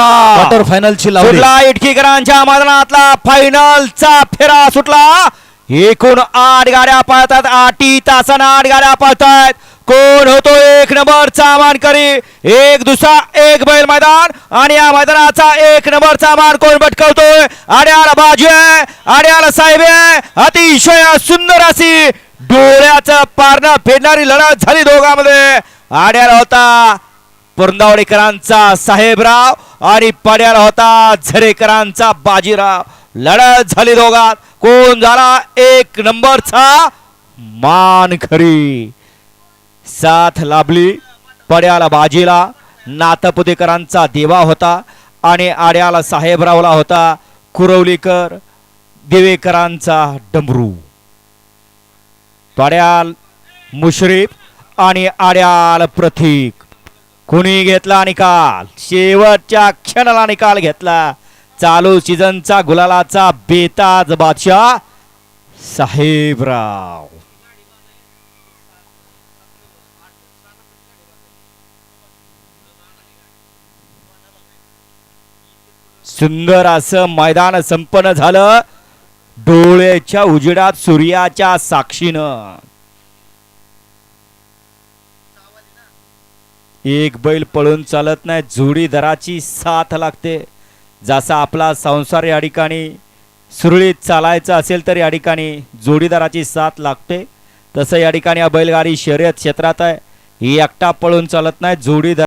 सुटला. क्वार्टर फायनलची लावली सुटला इटकीकरांच्या मैदानातला फायनलचा फेरा सुटला. एकूण आठ गाड्या पळतात आठी तासानं आठ गाड्या पळतायत. कोण होतो एक नंबरचा मानकरी एक दुसरा एक बैल मैदान. आणि या मैदानाचा एक नंबरचा मान कोण भटकवतोय? आड्याला बाजू आहे आड्याला साहेब आहे. अतिशय सुंदर अशी डोळ्याचं पारणं फेडणारी लढत झाली दोघांमध्ये. आड्याला होता पुरंदावडेकरांचा साहेबराव. आणि पड्याला होता झरेकरांचा बाजीराव लढत झाली दोघात. कोण झाला? एक नंबरचा मानखरी. साथ लाभली पड्याला बाजीला. नाथपुतेकरांचा देवा होता आणि आड्याला साहेबरावला होता कुरवलीकर देवेकरांचा डमरू. पड्याल मुश्रीफ आणि आड्याल प्रतीक. कुणी घेतला निकाल? शेवटच्या क्षणाला निकाल घेतला. चालू सीझनचा गुलालाचा बेताज बादशाह साहेबराव. सुंदर असं मैदान संपन्न झालं. डोळ्याच्या उजेडात सूर्याच्या साक्षीनं. एक बैल पळून चालत नाही जोडीदाराची साथ लागते. जसा आपला संसार या ठिकाणी सुरळीत चालायचा असेल तर या ठिकाणी जोडीदाराची साथ लागते. तसं या ठिकाणी बैलगाडी शर्यत क्षेत्रात आहे. ही एकटा पळून चालत नाही जोडीदार